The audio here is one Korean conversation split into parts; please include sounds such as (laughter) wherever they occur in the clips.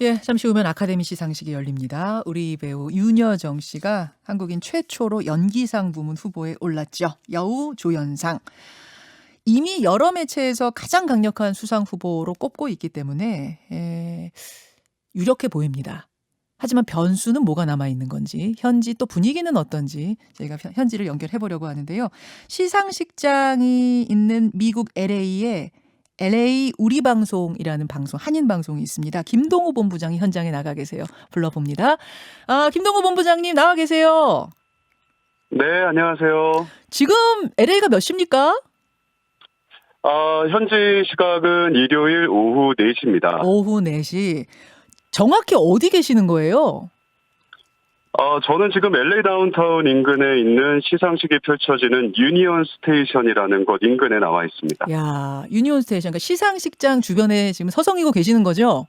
예, 잠시 후면 아카데미 시상식이 열립니다. 우리 배우 윤여정 씨가 한국인 최초로 연기상 부문 후보에 올랐죠. 여우 조연상. 이미 여러 매체에서 가장 강력한 수상 후보로 꼽고 있기 때문에 에, 유력해 보입니다. 하지만 변수는 뭐가 남아 있는 건지, 현지 또 분위기는 어떤지 저희가 현- 현지를 연결해 보려고 하는데요. 시상식장이 있는 미국 LA에 LA 우리 방송이라는 방송 한인 방송이 있습니다. 김동우 본부장이 현장에 나가 계세요. 불러봅니다. 아, 김동우 본부장님 나와 계세요. 네, 안녕하세요. 지금 LA가 몇 시입니까? 아, 현지 시각은 일요일 오후 4시입니다. 오후 4시. 정확히 어디 계시는 거예요? 아, 저는 지금 LA 다운타운 인근에 있는 시상식이 펼쳐지는 유니언 스테이션이라는 곳 인근에 나와 있습니다. 야, 유니온 스테이션, 그러니까 시상식장 주변에 지금 서성이고 계시는 거죠?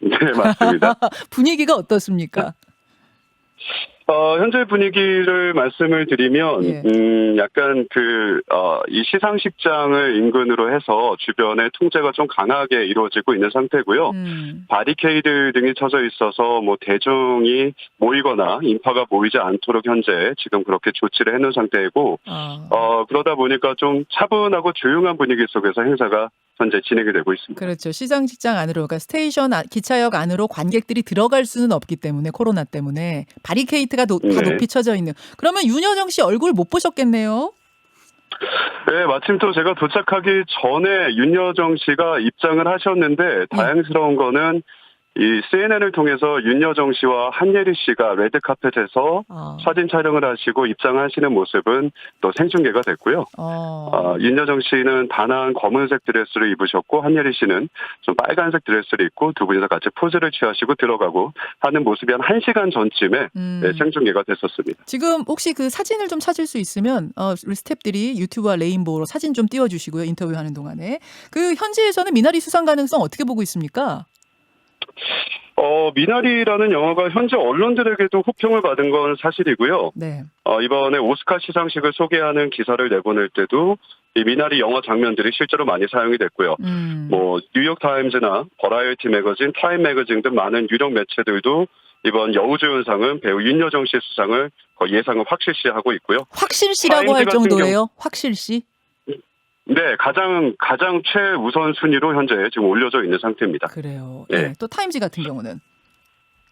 네, 맞습니다. (laughs) 분위기가 어떻습니까? (laughs) 어, 현재 분위기를 말씀을 드리면, 예. 음, 약간 그, 어, 이 시상식장을 인근으로 해서 주변에 통제가 좀 강하게 이루어지고 있는 상태고요. 음, 바리케이드 등이 쳐져 있어서 뭐 대중이 모이거나 인파가 모이지 않도록 현재 지금 그렇게 조치를 해놓은 상태이고 아, 어 그러다 보니까 좀 차분하고 조용한 분위기 속에서 행사가 현재 진행이 되고 있습니다. 그렇죠. 시상식장 안으로, 그러니까 스테이션, 아- 기차역 안으로 관객들이 들어갈 수는 없기 때문에 코로나 때문에 바리케이트가 노- 다 네. 높이 쳐져 있는. 그러면 윤여정 씨 얼굴 못 보셨겠네요. 네, 마침 또 제가 도착하기 전에 윤여정 씨가 입장을 하셨는데 다행스러운 거는 이 CNN을 통해서 윤여정 씨와 한예리 씨가 레드 카펫에서 아, 사진 촬영을 하시고 입장하시는 모습은 또 생중계가 됐고요. 어, 어, 윤여정 씨는 단아한 검은색 드레스를 입으셨고 한예리 씨는 좀 빨간색 드레스를 입고 두 분이서 같이 포즈를 취하시고 들어가고 하는 모습이 한 1시간 전쯤에 음. 네, 생중계가 됐었습니다. 지금 혹시 그 사진을 좀 찾을 수 있으면 어, 우리 스탭들이 유튜브와 레인보우로 사진 좀 띄워주시고요 인터뷰하는 동안에 그 현지에서는 미나리 수상 가능성 어떻게 보고 있습니까? 어, 미나리라는 영화가 현재 언론들에게도 호평을 받은 건 사실이고요. 네. 어, 이번에 오스카 시상식을 소개하는 기사를 내보낼 때도 이 미나리 영화 장면들이 실제로 많이 사용이 됐고요. 음. 뭐 뉴욕 타임즈나 버라이어티 매거진, 타임 매거진 등 많은 유력 매체들도 이번 여우조연상은 배우 윤여정 씨 수상을 거의 예상을 확실시하고 있고요. 확실시라고 할 정도예요. 확실시. 네, 가장 가장 최우선 순위로 현재 지금 올려져 있는 상태입니다. 그래요. 네. 예. 또 타임지 같은 경우는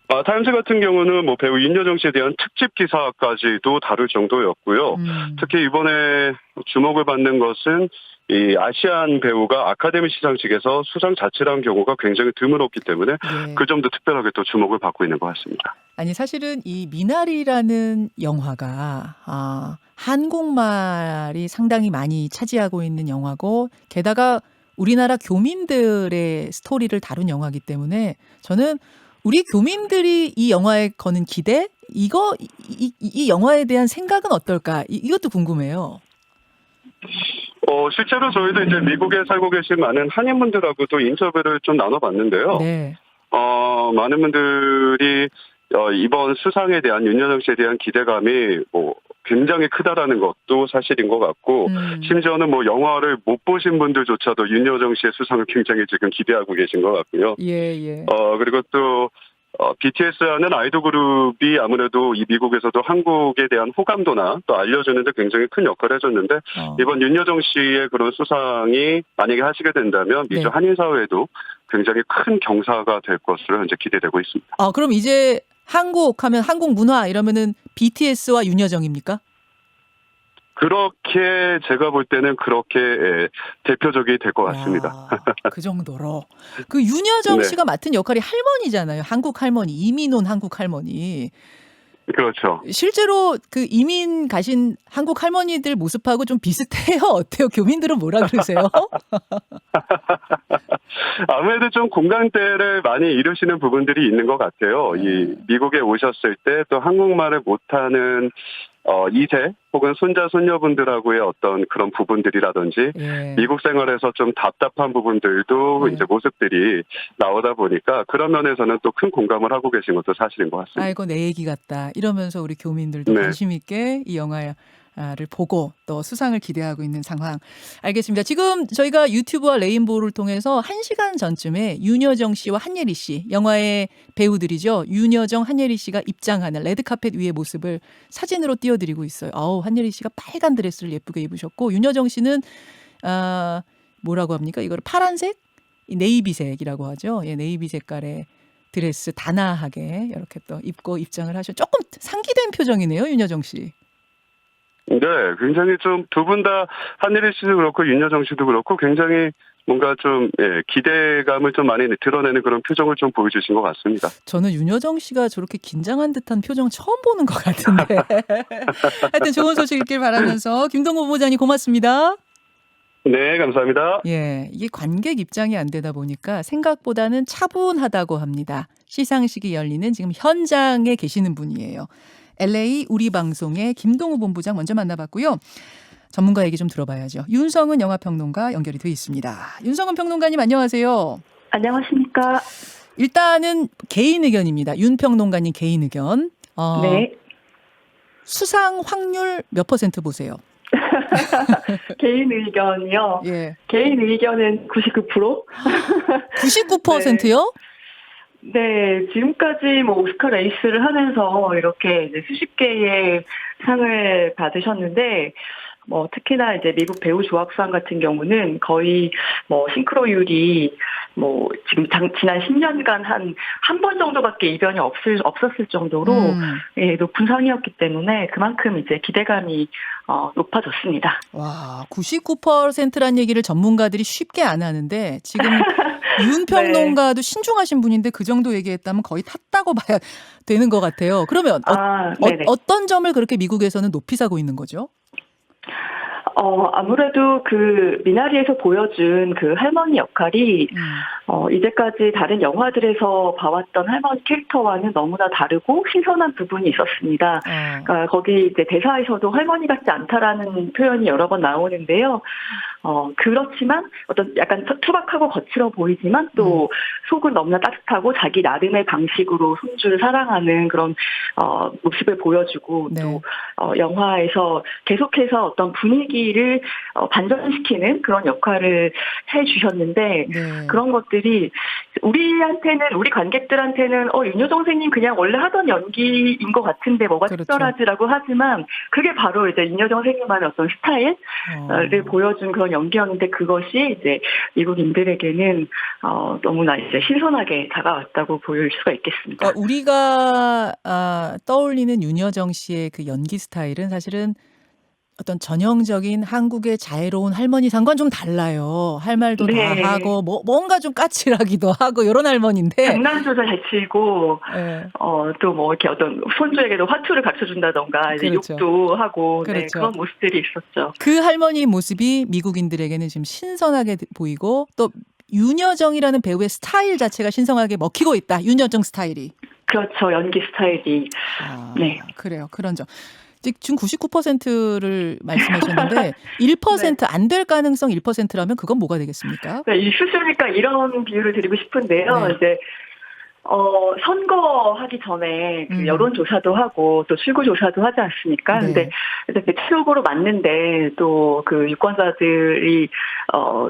아, 타임즈 같은 경우는 뭐 배우 윤여정 씨에 대한 특집 기사까지도 다룰 정도였고요. 음. 특히 이번에 주목을 받는 것은 이 아시안 배우가 아카데미 시상식에서 수상 자체를 한 경우가 굉장히 드물었기 때문에 예. 그 점도 특별하게 또 주목을 받고 있는 것 같습니다. 아니 사실은 이 미나리라는 영화가 아, 한국말이 상당히 많이 차지하고 있는 영화고 게다가 우리나라 교민들의 스토리를 다룬 영화이기 때문에 저는 우리 교민들이 이 영화에 거는 기대 이거 이, 이, 이 영화에 대한 생각은 어떨까 이, 이것도 궁금해요. 어, 실제로 저희도 이제 미국에 살고 계신 많은 한인분들하고도 인터뷰를 좀 나눠봤는데요. 네. 어, 많은 분들이 어, 이번 수상에 대한 윤여정 씨에 대한 기대감이 뭐 굉장히 크다라는 것도 사실인 것 같고 음. 심지어는 뭐 영화를 못 보신 분들조차도 윤여정 씨의 수상을 굉장히 지금 기대하고 계신 것 같고요. 예 예. 어, 그리고 또, 어, BTS라는 아이돌 그룹이 아무래도 이 미국에서도 한국에 대한 호감도나 또 알려주는데 굉장히 큰 역할을 해줬는데 어. 이번 윤여정 씨의 그런 수상이 만약에 하시게 된다면 미주 네. 한인 사회에도 굉장히 큰 경사가 될 것으로 현재 기대되고 있습니다. 아 그럼 이제 한국 하면 한국 문화 이러면은 BTS와 윤여정입니까? 그렇게 제가 볼 때는 그렇게 예, 대표적이 될 것 같습니다. 야, 그 정도로. 그 윤여정 (laughs) 네. 씨가 맡은 역할이 할머니잖아요. 한국 할머니, 이민 온 한국 할머니. 그렇죠. 실제로 그 이민 가신 한국 할머니들 모습하고 좀 비슷해요. (laughs) 어때요? 교민들은 뭐라 그러세요? (laughs) 아무래도 좀 공감대를 많이 이루시는 부분들이 있는 것 같아요. 네. 이 미국에 오셨을 때 또 한국말을 못하는 어 2세 혹은 손자 손녀분들하고의 어떤 그런 부분들이라든지 예. 미국 생활에서 좀 답답한 부분들도 네. 이제 모습들이 나오다 보니까 그런 면에서는 또 큰 공감을 하고 계신 것도 사실인 것 같습니다. 아이고 내 얘기 같다. 이러면서 우리 교민들도 네. 관심 있게 이 영화에 를 보고 또 수상을 기대하고 있는 상황. 알겠습니다. 지금 저희가 유튜브와 레인보우를 통해서 1시간 전쯤에 윤여정 씨와 한예리 씨, 영화의 배우들이죠. 윤여정, 한예리 씨가 입장하는 레드카펫 위의 모습을 사진으로 띄워드리고 있어요. 아우, 한예리 씨가 빨간 드레스를 예쁘게 입으셨고, 윤여정 씨는, 아, 뭐라고 합니까? 이거를 파란색? 이 네이비색이라고 하죠. 예, 네이비 색깔의 드레스 단아하게 이렇게 또 입고 입장을 하셔. 조금 상기된 표정이네요, 윤여정 씨. 네, 굉장히 좀 두 분 다 한예리 씨도 그렇고 윤여정 씨도 그렇고 굉장히 뭔가 좀 예, 기대감을 좀 많이 드러내는 그런 표정을 좀 보여주신 것 같습니다. 저는 윤여정 씨가 저렇게 긴장한 듯한 표정 처음 보는 것 같은데. (laughs) 하여튼 좋은 소식 있길 바라면서 김동호 부장님 고맙습니다. 네, 감사합니다. 예, 이게 관객 입장이 안 되다 보니까 생각보다는 차분하다고 합니다. 시상식이 열리는 지금 현장에 계시는 분이에요. LA 우리 방송의 김동우 본부장 먼저 만나봤고요. 전문가 얘기 좀 들어봐야죠. 윤성은 영화평론가 연결이 돼 있습니다. 윤성은 평론가님 안녕하세요. 안녕하십니까. 일단은 개인 의견입니다. 윤 평론가님 개인 의견. 어, 네. 수상 확률 몇 퍼센트 보세요? (laughs) 개인 의견이요. 예. 개인 의견은 99%? 99%요? (laughs) 네, 지금까지 뭐 오스카 레이스를 하면서 이렇게 이제 수십 개의 상을 받으셨는데, 뭐 특히나 이제 미국 배우 조합상 같은 경우는 거의 뭐 싱크로율이 뭐 지금 당, 지난 10년간 한 한 번 정도밖에 이변이 없을 없었을 정도로 음. 예, 높은 상이었기 때문에 그만큼 이제 기대감이 어, 높아졌습니다. 와, 99%란 얘기를 전문가들이 쉽게 안 하는데 지금 (laughs) 윤 평론가도 신중하신 분인데 그 정도 얘기했다면 거의 탔다고 봐야 되는 것 같아요. 그러면 어, 아, 네네. 떤 점을 그렇게 미국에서는 높이 사고 있는 거죠? 어, 아무래도 그 미나리에서 보여준 그 할머니 역할이 음. 어, 이제까지 다른 영화들에서 봐왔던 할머니 캐릭터와는 너무나 다르고 신선한 부분이 있었습니다. 어. 그러니까 거기 이제 대사에서도 할머니 같지 않다라는 표현이 여러 번 나오는데요. 어, 그렇지만 어떤 약간 투박하고 거칠어 보이지만 또 속은 너무나 따뜻하고 자기 나름의 방식으로 손주를 사랑하는 그런 어, 모습을 보여주고 네. 또 어, 영화에서 계속해서 어떤 분위기를 어, 반전시키는 그런 역할을 해 주셨는데 네. 그런 것들이 우리한테는 우리 관객들한테는 어 윤여정 선생님 그냥 원래 하던 연기인 것 같은데 뭐가 그렇죠. 특별하지라고 하지만 그게 바로 이제 윤여정 선생님만의 어떤 스타일을 어. 보여준 그런 연기였는데 그것이 이제 미국인들에게는 어 너무나 이제 신선하게 다가왔다고 보일 수가 있겠습니다. 그러니까 우리가 아, 떠올리는 윤여정 씨의 그 연기 스타일은 사실은 어떤 전형적인 한국의 자애로운 할머니 상과는 좀 달라요. 할 말도 네. 다 하고 뭐 뭔가 좀 까칠하기도 하고 이런 할머니인데. 장난조사 잘 치고 예. 어또 뭐 이렇게 어떤 손주에게도 화투를 갖춰 준다던가 이제 그렇죠. 욕도 하고 네, 그렇죠. 그런 모습들이 있었죠. 그 할머니 모습이 미국인들에게는 지금 신선하게 보이고 또 윤여정이라는 배우의 스타일 자체가 신선하게 먹히고 있다. 윤여정 스타일이. 그렇죠. 연기 스타일이 아, 네. 그래요. 그런 점. 지금 99%를 말씀하셨는데 (laughs) 1%안 될 가능성 1%라면 그건 뭐가 되겠습니까? 네, 이 수술니까 이런 비유를 드리고 싶은데요. 네. 이제 어 선거하기 전에 그 음. 여론조사도 하고 또 출구조사도 하지 않습니까? 네. 근데 이제 대체적으로 맞는데 또 그 유권자들이 어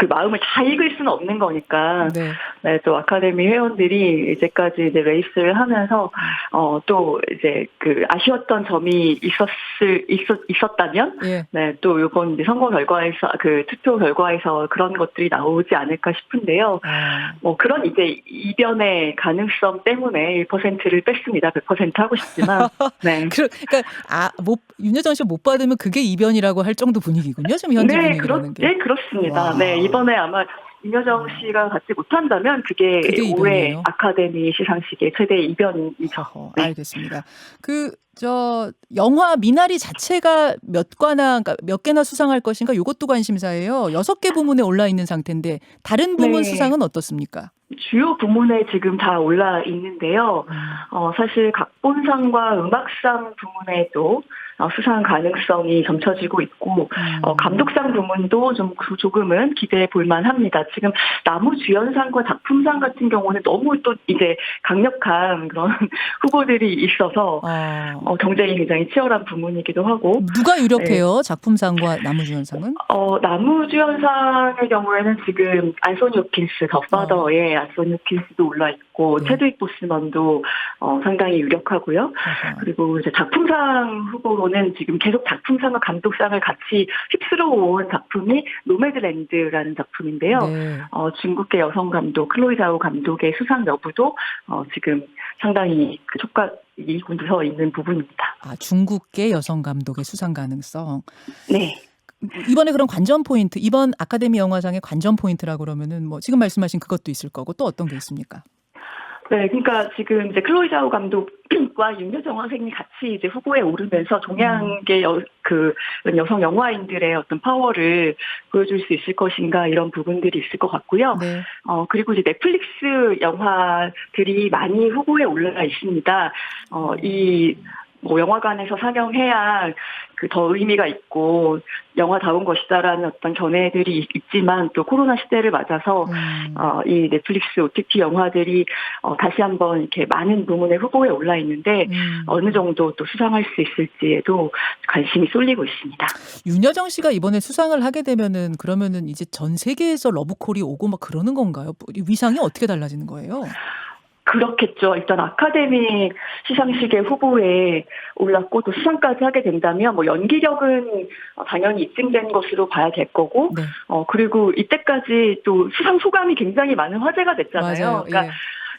그 마음을 다 읽을 수는 없는 거니까 네. 네, 또 아카데미 회원들이 이제까지 이제 레이스를 하면서 어 또 이제 그 아쉬웠던 점이 있었을 있었 있었다면 예. 네, 또 이번 이제 선거 결과에서 그 투표 결과에서 그런 것들이 나오지 않을까 싶은데요. 아, 뭐 그런 이제 이변의 가능성 때문에 1%를 뺐습니다. 100% 하고 싶지만 (laughs) 네. 그, 그러니까 아, 못 윤여정 씨 못 받으면 그게 이변이라고 할 정도 분위기군요. 지금 현재 네, 그렇, 분위기라는 게. 네, 그렇습니다. 와. 네, 이번에 아마 임여정 씨가 갖지 못한다면 그게, 올해? 아카데미 시상식의 최대 이변이죠. 네. 알겠습니다. 그 저 영화 미나리 자체가 몇 과나 그러니까 몇 개나 수상할 것인가 이것도 관심사예요. 여섯 개 부문에 올라 있는 상태인데 다른 부문 네. 수상은 어떻습니까? 주요 부문에 지금 다 올라 있는데요. 어, 사실 각본상과 음악상 부문에도 어, 수상 가능성이 점쳐지고 있고 음. 어, 감독상 부문도 좀 그- 조금은 기대해 볼 만합니다. 지금 나무 주연상과 작품상 같은 경우는 너무 또 이제 강력한 그런 (laughs) 후보들이 있어서 어, 어, 경쟁이 굉장히 치열한 부문이기도 하고 누가 유력해요? 작품상과 나무주연상은? 어, 나무주연상의 경우에는 지금 안소니 호킨스, 더 파더의 안소니 호킨스도 올라 있고 네. 체드윅 보스먼도 어, 상당히 유력하고요. 아하. 그리고 이제 작품상 후보로는 지금 계속 작품상과 감독상을 같이 휩쓸어 온 작품이 노매드랜드라는 작품인데요. 네. 어, 중국계 여성 감독 클로이 자오 감독의 수상 여부도 어, 지금 상당히 그 촉각 이 곤두서 있는 부분입니다. 아, 중국계 여성 감독의 수상 가능성. 네. 이번에 그런 관전 포인트, 이번 아카데미 영화상의 관전 포인트라고 그러면은 뭐 지금 말씀하신 그것도 있을 거고 또 어떤 게 있습니까? 네, 그러니까 지금 이제 클로이 자오 감독과 (clears throat) 윤여정 선생님이 같이 이제 후보에 오르면서 동양계 여, 그 여성 영화인들의 어떤 파워를 보여줄 수 있을 것인가 이런 부분들이 있을 것 같고요. 네. 어, 그리고 이제 넷플릭스 영화들이 많이 후보에 올라 있습니다. 어, 이, 뭐, 영화관에서 상영해야 그 더 의미가 있고, 영화다운 것이다라는 어떤 견해들이 있- 있지만, 또 코로나 시대를 맞아서, 음. 어, 이 넷플릭스 OTT 영화들이, 어, 다시 한번 이렇게 많은 부문의 후보에 올라 있는데, 음. 어느 정도 또 수상할 수 있을지에도 관심이 쏠리고 있습니다. 윤여정 씨가 이번에 수상을 하게 되면은 그러면은 이제 전 세계에서 러브콜이 오고 막 그러는 건가요? 뭐 위상이 어떻게 달라지는 거예요? 그렇겠죠. 일단 아카데미 시상식의 후보에 올랐고 또 수상까지 하게 된다면 뭐 연기력은 당연히 입증된 것으로 봐야 될 거고 네. 어 그리고 이때까지 또 수상 소감이 굉장히 많은 화제가 됐잖아요. 맞아요. 그러니까 예.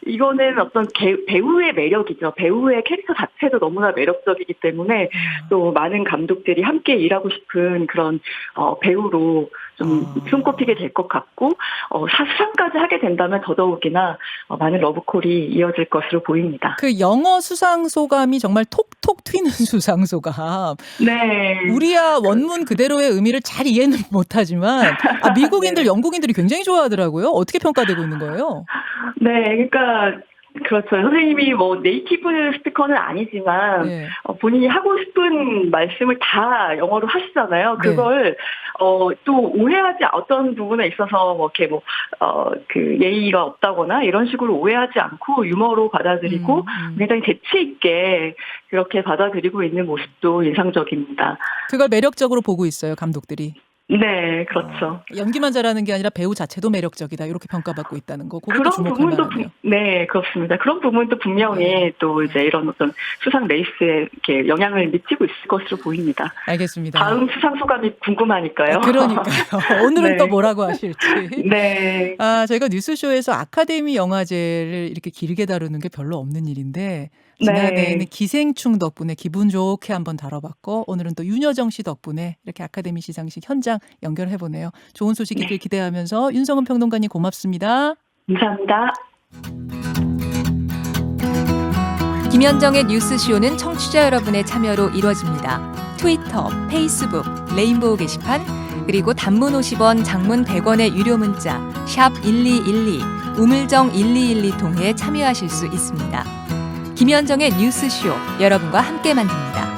이거는 어떤 개- 배우의 매력이죠. 배우의 캐릭터 자체도 너무나 매력적이기 때문에 음. 또 많은 감독들이 함께 일하고 싶은 그런 어, 배우로 좀 아. 손꼽히게 될 것 같고 어, 사- 수상까지 하게 된다면 더더욱이나 어, 많은 러브콜이 이어질 것으로 보입니다. 그 영어 수상 소감이 정말 톡톡 튀는 (laughs) 수상 소감. 네. 우리야 원문 그대로의 의미를 잘 이해는 못하지만 아, 미국인들, (laughs) 네. 영국인들이 굉장히 좋아하더라고요. 어떻게 평가되고 있는 거예요? 네, 그러니까 그렇죠. 선생님이 뭐 네이티브 스피커는 아니지만 예. 어, 본인이 하고 싶은 말씀을 다 영어로 하시잖아요. 네. 그걸 어, 또 오해하지 어떤 부분에 있어서 뭐 이렇게 뭐어그 예의가 없다거나 이런 식으로 오해하지 않고 유머로 받아들이고 음, 음. 굉장히 재치 있게 그렇게 받아들이고 있는 모습도 인상적입니다. 그걸 매력적으로 보고 있어요, 감독들이. 네, 그렇죠. 어, 연기만 잘하는 게 아니라 배우 자체도 매력적이다. 이렇게 평가받고 있다는 거. 그런 부분도. 분- 네 그렇습니다. 그런 부분도 분명히 또 이제 이런 어떤 수상 레이스에 이렇게 영향을 미치고 있을 것으로 보입니다. 알겠습니다. 다음 수상 소감이 궁금하니까요. 아, 그러니까요. (laughs) 오늘은 네. 또 뭐라고 하실지. 네. 아, 저희가 뉴스쇼에서 아카데미 영화제를 이렇게 길게 다루는 게 별로 없는 일인데 지난해에는 네. 기생충 덕분에 기분 좋게 한번 다뤄봤고 오늘은 또 윤여정 씨 덕분에 이렇게 아카데미 시상식 현장 연결해 보네요. 좋은 소식이길 기대하면서 윤성은 평론가님 고맙습니다. 감사합니다. 김현정의 뉴스쇼는 청취자 여러분의 참여로 이루어집니다. 트위터, 페이스북, 레인보우 게시판, 그리고 단문 50원, 장문 100원의 유료 문자 샵 1212, 우물정 1212 통해 참여하실 수 있습니다. 김현정의 뉴스쇼 여러분과 함께 만듭니다.